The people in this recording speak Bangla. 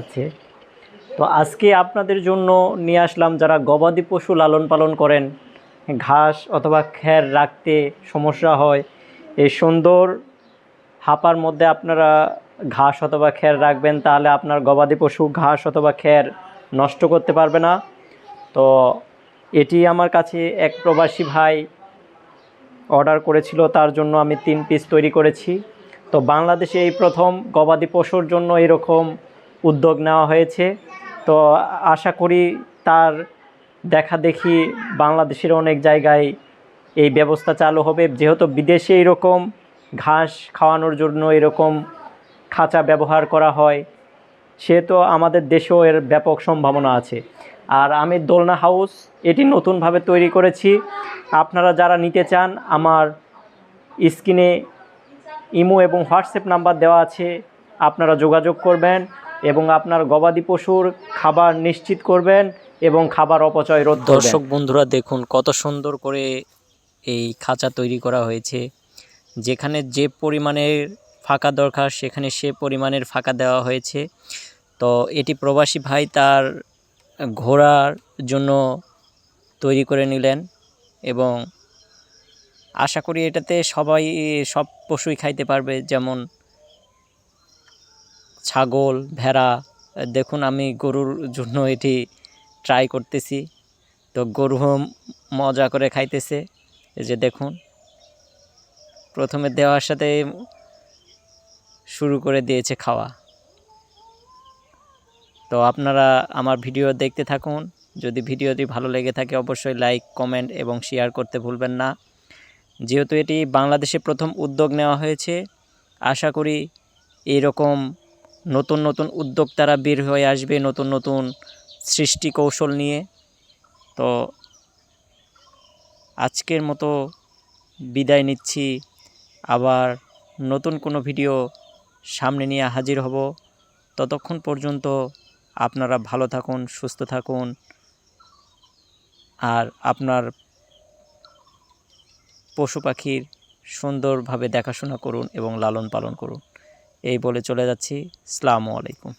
আছে। তো আজকে আপনাদের জন্য নিয়ে আসলাম যারা গবাদি পশু লালন পালন করেন, ঘাস অথবা খ্যার রাখতে সমস্যা হয়, এই সুন্দর হাপার মধ্যে আপনারা ঘাস অথবা খ্যার রাখবেন, তাহলে আপনার গবাদি পশু ঘাস অথবা খ্যার নষ্ট করতে পারবে না। তো এটি আমার কাছে এক প্রবাসী ভাই অর্ডার করেছিল, তার জন্য আমি তিন পিস তৈরি করেছি। তো বাংলাদেশে এই প্রথম গবাদি পশুর জন্য এরকম উদ্যোগ নেওয়া হয়েছে। তো আশা করি তার দেখা দেখি বাংলাদেশের অনেক জায়গায় এই ব্যবস্থা চালু হবে। যেহেতু বিদেশে এরকম ঘাস খাওয়ানোর জন্য এরকম খাঁচা ব্যবহার করা হয়, সেহেতু আমাদের দেশেও এর ব্যাপক সম্ভাবনা আছে। আর আমি দোলনা হাউস এটি নতুনভাবে তৈরি করেছি। আপনারা যারা নিতে চান, আমার স্ক্রিনে ইমো এবং হোয়াটসঅ্যাপ নাম্বার দেওয়া আছে, আপনারা যোগাযোগ করবেন। এবং আপনার গবাদি পশুর খাবার নিশ্চিত করবেন এবং খাবার অপচয় রোধ দর্শক বন্ধুরা, দেখুন কত সুন্দর করে এই খাঁচা তৈরি করা হয়েছে। যেখানে যে পরিমাণের ফাঁকা দরকার, সেখানে সে পরিমাণের ফাঁকা দেওয়া হয়েছে। তো এটি প্রবাসী ভাই তার ঘোরার জন্য তৈরি করে নিলেন এবং আশা করি এটাতে সবাই, সব পশুই খাইতে পারবে। যেমন ছাগল, ভেড়া, দেখুন আমি গরুর জন্য এটি ট্রাই করতেছি। তো গরু মজা করে খাইতেছে। এই যে দেখুন, প্রথমে দেওয়ার সাথে শুরু করে দিয়েছে খাওয়া। তো আপনারা আমার ভিডিও দেখতে থাকুন। যদি ভিডিওটি ভালো লেগে থাকে, অবশ্যই লাইক কমেন্ট এবং শেয়ার করতে ভুলবেন না। যেহেতু এটি বাংলাদেশে প্রথম উদ্যোগ নেওয়া হয়েছে, আশা করি এইরকম নতুন নতুন উদ্যোক্তারা বের হয়ে আসবে, নতুন নতুন সৃষ্টি কৌশল নিয়ে। তো আজকের মতো বিদায় নিচ্ছি। আবার নতুন কোনো ভিডিও সামনে নিয়ে হাজির হব। ততক্ষণ পর্যন্ত আপনারা ভালো থাকুন, সুস্থ থাকুন। আর আপনার পশু পাখির সুন্দরভাবে দেখাশোনা করুন এবং লালন পালন করুন। এই বলে চলে যাচ্ছি। সালামু আলাইকুম।